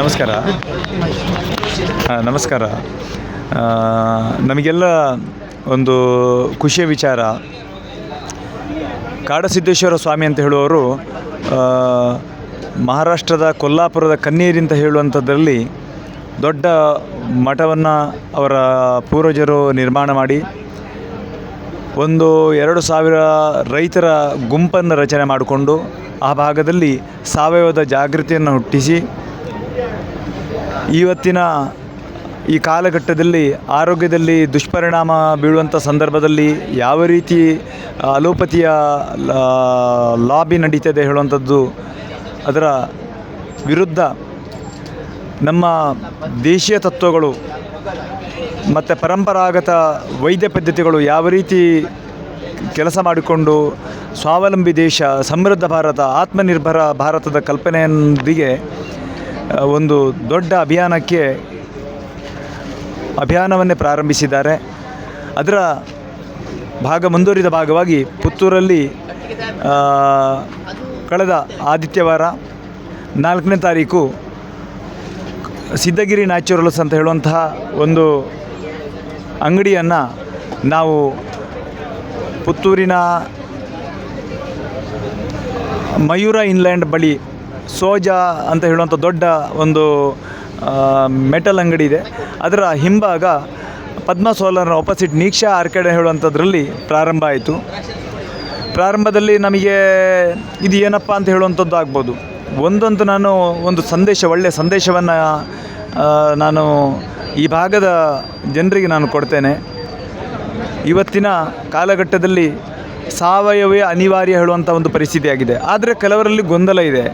ನಮಸ್ಕಾರ. ಹಾಂ ನಮಸ್ಕಾರ. ನಮಗೆಲ್ಲ ಒಂದು ಖುಷಿಯ ವಿಚಾರ. ಕಾಡಸಿದ್ದೇಶ್ವರ ಸ್ವಾಮಿ ಅಂತ ಹೇಳುವವರು ಮಹಾರಾಷ್ಟ್ರದ ಕೊಲ್ಲಾಪುರದ ಕನ್ನೀರಿ ಅಂತ ಹೇಳುವಂಥದ್ರಲ್ಲಿ ದೊಡ್ಡ ಮಠವನ್ನು ಅವರ ಪೂರ್ವಜರು ನಿರ್ಮಾಣ ಮಾಡಿ, ಒಂದು ಎರಡು ಸಾವಿರ ರೈತರ ಗುಂಪನ್ನು ರಚನೆ ಮಾಡಿಕೊಂಡು ಆ ಭಾಗದಲ್ಲಿ ಸಾವಯವದ ಜಾಗೃತಿಯನ್ನು ಹುಟ್ಟಿಸಿ ಇವತ್ತಿನ ಈ ಕಾಲಘಟ್ಟದಲ್ಲಿ ಆರೋಗ್ಯದಲ್ಲಿ ದುಷ್ಪರಿಣಾಮ ಬೀಳುವಂಥ ಸಂದರ್ಭದಲ್ಲಿ ಯಾವ ರೀತಿ ಅಲೋಪತಿಯ ಲಾಬಿ ನಡೀತದೆ ಹೇಳುವಂಥದ್ದು ಅದರ ವಿರುದ್ಧ ನಮ್ಮ ದೇಶೀಯ ತತ್ವಗಳು ಮತ್ತು ಪರಂಪರಾಗತ ವೈದ್ಯ ಪದ್ಧತಿಗಳು ಯಾವ ರೀತಿ ಕೆಲಸ ಮಾಡಿಕೊಂಡು ಸ್ವಾವಲಂಬಿ ದೇಶ, ಸಮೃದ್ಧ ಭಾರತ, ಆತ್ಮನಿರ್ಭರ ಭಾರತದ ಕಲ್ಪನೆಯೊಂದಿಗೆ ಒಂದು ದೊಡ್ಡ ಅಭಿಯಾನಕ್ಕೆ ಅಭಿಯಾನವನ್ನೇ ಪ್ರಾರಂಭಿಸಿದ್ದಾರೆ. ಅದರ ಭಾಗ ಮುಂದುವರಿದ ಭಾಗವಾಗಿ ಪುತ್ತೂರಲ್ಲಿ ಕಳೆದ ಆದಿತ್ಯವಾರ ನಾಲ್ಕನೇ ತಾರೀಕು ಸಿದ್ಧಗಿರಿ ನ್ಯಾಚುರಲ್ಸ್ ಅಂತ ಹೇಳುವಂತಹ ಒಂದು ಅಂಗಡಿಯನ್ನು ನಾವು ಪುತ್ತೂರಿನ ಮಯೂರ ಇನ್ಲ್ಯಾಂಡ್ ಬಳಿ ಸೋಜಾ ಅಂತ ಹೇಳುವಂಥ ದೊಡ್ಡ ಒಂದು ಮೆಟಲ್ ಅಂಗಡಿ ಇದೆ. ಅದರ ಹಿಂಭಾಗ ಪದ್ಮ ಸೋಲರ್ನ ಆಪೋಸಿಟ್ ನೀಕ್ಷಾ ಆರ್ಕೆಡ್ ಹೇಳುವಂಥದ್ರಲ್ಲಿ ಪ್ರಾರಂಭ ಆಯಿತು. ಪ್ರಾರಂಭದಲ್ಲಿ ನಮಗೆ ಇದು ಏನಪ್ಪ ಅಂತ ಹೇಳುವಂಥದ್ದು ಆಗ್ಬೋದು. ಒಂದೊಂದು ನಾನು ಒಂದು ಸಂದೇಶ ಒಳ್ಳೆಯ ಸಂದೇಶವನ್ನು ನಾನು ಈ ಭಾಗದ ಜನರಿಗೆ ನಾನು ಕೊಡ್ತೇನೆ. ಇವತ್ತಿನ ಕಾಲಘಟ್ಟದಲ್ಲಿ ಸಾವಯವೇ ಅನಿವಾರ್ಯ ಹೇಳುವಂಥ ಒಂದು ಪರಿಸ್ಥಿತಿ ಆಗಿದೆ ಆದರೆ ಕೆಲವರಲ್ಲಿ ಗೊಂದಲ ಇದೆ.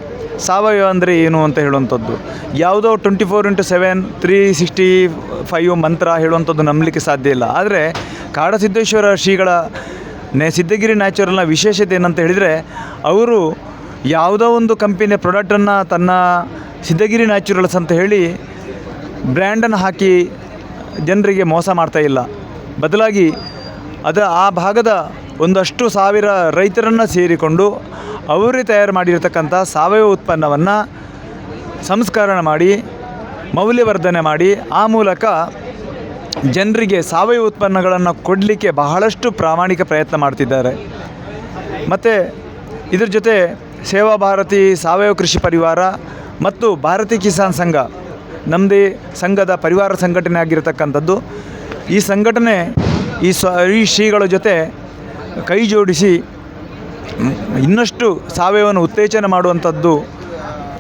ಸಾವಯವ ಅಂದರೆ ಏನು ಅಂತ ಹೇಳುವಂಥದ್ದು. ಯಾವುದೋ twenty four into seven three sixty five ಮಂತ್ರ ಹೇಳುವಂಥದ್ದು ನಂಬಲಿಕ್ಕೆ ಸಾಧ್ಯ ಇಲ್ಲ. ಆದರೆ ಕಾಡಸಿದ್ದೇಶ್ವರ ಶ್ರೀಗಳ ನೆ ಸಿದ್ಧಗಿರಿ ನ್ಯಾಚುರಲ್ನ ವಿಶೇಷತೆ ಏನಂತ ಹೇಳಿದರೆ, ಅವರು ಯಾವುದೋ ಒಂದು ಕಂಪನಿಯ ಪ್ರಾಡಕ್ಟನ್ನು ತನ್ನ ಸಿದ್ಧಗಿರಿ ನ್ಯಾಚುರಲ್ಸ್ ಅಂತ ಹೇಳಿ ಬ್ರ್ಯಾಂಡನ್ನು ಹಾಕಿ ಜನರಿಗೆ ಮೋಸ ಮಾಡ್ತಾ ಇಲ್ಲ. ಬದಲಾಗಿ ಅದು ಆ ಭಾಗದ ಒಂದಷ್ಟು ಸಾವಿರ ರೈತರನ್ನು ಸೇರಿಕೊಂಡು ಅವರೇ ತಯಾರು ಮಾಡಿರತಕ್ಕಂಥ ಸಾವಯವ ಉತ್ಪನ್ನವನ್ನು ಸಂಸ್ಕರಣೆ ಮಾಡಿ, ಮೌಲ್ಯವರ್ಧನೆ ಮಾಡಿ, ಆ ಮೂಲಕ ಜನರಿಗೆ ಸಾವಯವ ಉತ್ಪನ್ನಗಳನ್ನು ಕೊಡಲಿಕ್ಕೆ ಬಹಳಷ್ಟು ಪ್ರಾಮಾಣಿಕ ಪ್ರಯತ್ನ ಮಾಡ್ತಿದ್ದಾರೆ. ಮತ್ತು ಇದ್ರ ಜೊತೆ ಸೇವಾ ಭಾರತಿ, ಸಾವಯವ ಕೃಷಿ ಪರಿವಾರ ಮತ್ತು ಭಾರತಿ ಕಿಸಾನ್ ಸಂಘ ನಮ್ಮದೇ ಸಂಘದ ಪರಿವಾರ ಸಂಘಟನೆ ಆಗಿರತಕ್ಕಂಥದ್ದು. ಈ ಸಂಘಟನೆ ಈ ಸ್ವ ಈ ಶ್ರೀಗಳ ಜೊತೆ ಕೈ ಜೋಡಿಸಿ, ಇನ್ನಷ್ಟು ಸಾವಯವನ್ನು ಉತ್ತೇಜನ ಮಾಡುವಂಥದ್ದು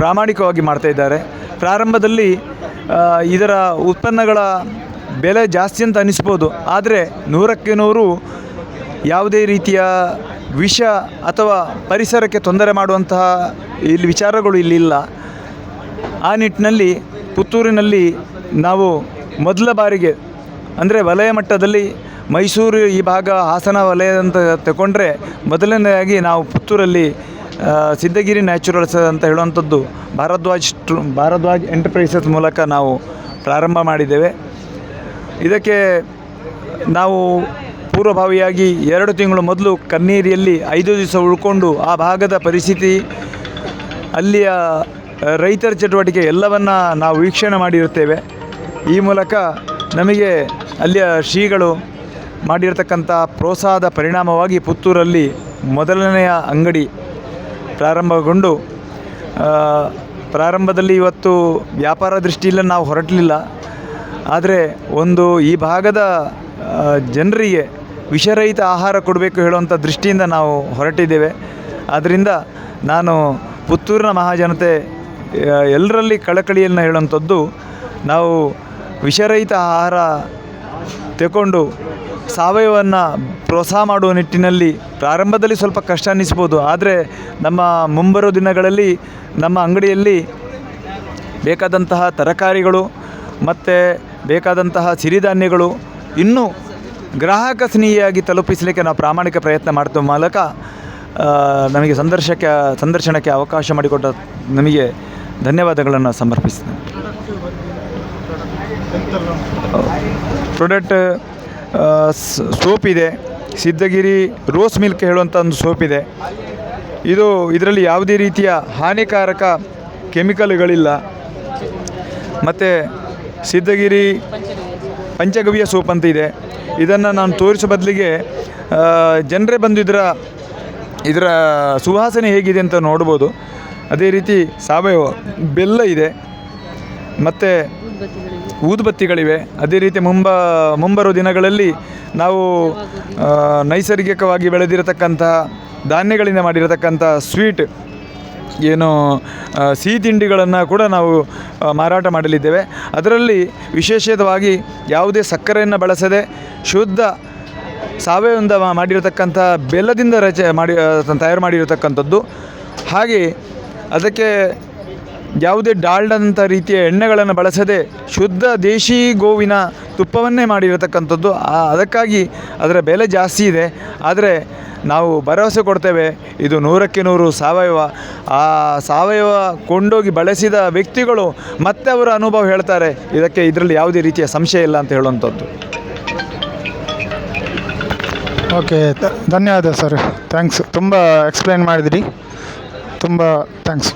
ಪ್ರಾಮಾಣಿಕವಾಗಿ ಮಾಡ್ತಾ ಇದ್ದಾರೆ. ಪ್ರಾರಂಭದಲ್ಲಿ ಇದರ ಉತ್ಪನ್ನಗಳ ಬೆಲೆ ಜಾಸ್ತಿ ಅಂತ ಅನಿಸ್ಬೋದು. ಆದರೆ ನೂರಕ್ಕೆ ನೂರು ಯಾವುದೇ ರೀತಿಯ ವಿಷ ಅಥವಾ ಪರಿಸರಕ್ಕೆ ತೊಂದರೆ ಮಾಡುವಂತಹ ಇಲ್ಲಿ ವಿಚಾರಗಳು ಇಲ್ಲಿಲ್ಲ ಆ ನಿಟ್ಟಿನಲ್ಲಿ ಪುತ್ತೂರಿನಲ್ಲಿ ನಾವು ಮೊದಲ ಬಾರಿಗೆ ಅಂದರೆ ವಲಯ ಮಟ್ಟದಲ್ಲಿ ಮೈಸೂರು ಈ ಭಾಗ ಹಾಸನ ವಲಯ ಅಂತ ತಗೊಂಡ್ರೆ ಮೊದಲನೆಯಾಗಿ ನಾವು ಪುತ್ತೂರಲ್ಲಿ ಸಿದ್ಧಗಿರಿ ನ್ಯಾಚುರಲ್ಸ್ ಅಂತ ಹೇಳುವಂಥದ್ದು ಭಾರದ್ವಾಜ್ ಭಾರದ್ವಾಜ್ ಎಂಟರ್ಪ್ರೈಸಸ್ ಮೂಲಕ ನಾವು ಪ್ರಾರಂಭ ಮಾಡಿದ್ದೇವೆ. ಇದಕ್ಕೆ ನಾವು ಪೂರ್ವಭಾವಿಯಾಗಿ ಎರಡು ತಿಂಗಳು ಮೊದಲು ಕನ್ನೀರಿಯಲ್ಲಿ ಐದು ದಿವಸ ಉಳ್ಕೊಂಡು ಆ ಭಾಗದ ಪರಿಸ್ಥಿತಿ, ಅಲ್ಲಿಯ ರೈತರ ಚಟುವಟಿಕೆ ಎಲ್ಲವನ್ನು ನಾವು ವೀಕ್ಷಣೆ ಮಾಡಿರುತ್ತೇವೆ. ಈ ಮೂಲಕ ನಮಗೆ ಅಲ್ಲಿಯ ಶ್ರೀಗಳು ಮಾಡಿರತಕ್ಕಂಥ ಪ್ರೋತ್ಸಾಹದ ಪರಿಣಾಮವಾಗಿ ಪುತ್ತೂರಲ್ಲಿ ಮೊದಲನೆಯ ಅಂಗಡಿ ಪ್ರಾರಂಭಗೊಂಡು ಪ್ರಾರಂಭದಲ್ಲಿ ಇವತ್ತು ವ್ಯಾಪಾರ ದೃಷ್ಟಿಯಿಂದ ನಾವು ಹೊರಟಲಿಲ್ಲ. ಆದರೆ ಒಂದು ಈ ಭಾಗದ ಜನರಿಗೆ ವಿಷರಹಿತ ಆಹಾರ ಕೊಡಬೇಕು ಹೇಳುವಂಥ ದೃಷ್ಟಿಯಿಂದ ನಾವು ಹೊರಟಿದ್ದೇವೆ. ಆದ್ದರಿಂದ ನಾನು ಪುತ್ತೂರಿನ ಮಹಾಜನತೆ ಎಲ್ಲರಲ್ಲಿ ಕಳಕಳಿಯನ್ನು ಹೇಳುವಂಥದ್ದು ನಾವು ವಿಷರಹಿತ ಆಹಾರ ತಗೊಂಡು ಸಾವಯವವನ್ನು ಪ್ರೋತ್ಸಾಹ ಮಾಡುವ ನಿಟ್ಟಿನಲ್ಲಿ ಪ್ರಾರಂಭದಲ್ಲಿ ಸ್ವಲ್ಪ ಕಷ್ಟ ಅನ್ನಿಸ್ಬೋದು. ಆದರೆ ನಮ್ಮ ಮುಂಬರೋ ದಿನಗಳಲ್ಲಿ, ನಮ್ಮ ಅಂಗಡಿಯಲ್ಲಿ ಬೇಕಾದಂತಹ ತರಕಾರಿಗಳು ಮತ್ತು ಬೇಕಾದಂತಹ ಸಿರಿಧಾನ್ಯಗಳು ಇನ್ನೂ ಗ್ರಾಹಕ ಸ್ನೇಹಿಯಾಗಿ ತಲುಪಿಸಲಿಕ್ಕೆ ನಾವು ಪ್ರಾಮಾಣಿಕ ಪ್ರಯತ್ನ ಮಾಡ್ತೇವೆ. ಮೂಲಕ ನಮಗೆ ಸಂದರ್ಶಕ, ಸಂದರ್ಶನಕ್ಕೆ ಅವಕಾಶ ಮಾಡಿಕೊಟ್ಟ ನಮಗೆ ಧನ್ಯವಾದಗಳನ್ನು ಸಮರ್ಪಿಸ್ತೇನೆ. ಪ್ರಾಡಕ್ಟ್ ಸೋಪ್ ಇದೆ. ಸಿದ್ಧಗಿರಿ ರೋಸ್ ಮಿಲ್ಕ್ ಹೇಳುವಂಥ ಒಂದು ಸೋಪ್ ಇದೆ. ಇದು ಇದರಲ್ಲಿ ಯಾವುದೇ ರೀತಿಯ ಹಾನಿಕಾರಕ ಕೆಮಿಕಲ್ಗಳಿಲ್ಲ. ಮತ್ತು ಸಿದ್ಧಗಿರಿ ಪಂಚಗವಿಯ ಸೋಪ್ ಅಂತ ಇದೆ. ಇದನ್ನು ನಾನು ತೋರಿಸೋ ಬದಲಿಗೆ ಜನರೇ ಬಂದು ಇದರ ಇದರ ಸುವಾಸನೆ ಹೇಗಿದೆ ಅಂತ ನೋಡ್ಬೋದು. ಅದೇ ರೀತಿ ಸಾವಯವ ಬೆಲ್ಲ ಇದೆ. ಮತ್ತು ಊದುಬತ್ತಿಗಳಿವೆ. ಅದೇ ರೀತಿ ಮುಂಬ, ಮುಂಬರುವ ದಿನಗಳಲ್ಲಿ ನಾವು ನೈಸರ್ಗಿಕವಾಗಿ ಬೆಳೆದಿರತಕ್ಕಂತಹ, ಧಾನ್ಯಗಳಿಂದ ಮಾಡಿರತಕ್ಕಂಥ ಸ್ವೀಟ್, ಏನು ಸಿಹಿ ತಿಂಡಿಗಳನ್ನು ಕೂಡ ನಾವು ಮಾರಾಟ ಮಾಡಲಿದ್ದೇವೆ. ಅದರಲ್ಲಿ ವಿಶೇಷವಾಗಿ ಯಾವುದೇ ಸಕ್ಕರೆಯನ್ನು ಬಳಸದೆ ಶುದ್ಧ ಸಾವಯವದಿಂದ ಮಾಡಿರತಕ್ಕಂಥ ಬೆಲ್ಲದಿಂದ ರಚ, ಮಾಡಿ ತಯಾರು ಮಾಡಿರತಕ್ಕಂಥದ್ದು. ಹಾಗೆ ಅದಕ್ಕೆ ಯಾವುದೇ ಡಾಲ್ಡಂಥ ರೀತಿಯ ಎಣ್ಣೆಗಳನ್ನು ಬಳಸದೆ ಶುದ್ಧ ದೇಶಿ ಗೋವಿನ ತುಪ್ಪವನ್ನೇ ಮಾಡಿರತಕ್ಕಂಥದ್ದು. ಅದಕ್ಕಾಗಿ ಅದರ ಬೆಲೆ ಜಾಸ್ತಿ ಇದೆ. ಆದರೆ ನಾವು ಭರವಸೆ ಕೊಡ್ತೇವೆ, ಇದು ನೂರಕ್ಕೆ ನೂರು ಸಾವಯವ. ಆ ಸಾವಯವ ಕೊಂಡೋಗಿ ಬಳಸಿದ ವ್ಯಕ್ತಿಗಳು ಮತ್ತೆ ಅವರ ಅನುಭವ ಹೇಳ್ತಾರೆ. ಇದಕ್ಕೆ ಇದರಲ್ಲಿ ಯಾವುದೇ ರೀತಿಯ ಸಂಶಯ ಇಲ್ಲ ಅಂತ ಹೇಳುವಂಥದ್ದು. ಓಕೆ ಧನ್ಯವಾದ ಸರ್. ಥ್ಯಾಂಕ್ಸ್. ತುಂಬ ಎಕ್ಸ್ಪ್ಲೈನ್ ಮಾಡಿದಿರಿ. ತುಂಬ ಥ್ಯಾಂಕ್ಸ್.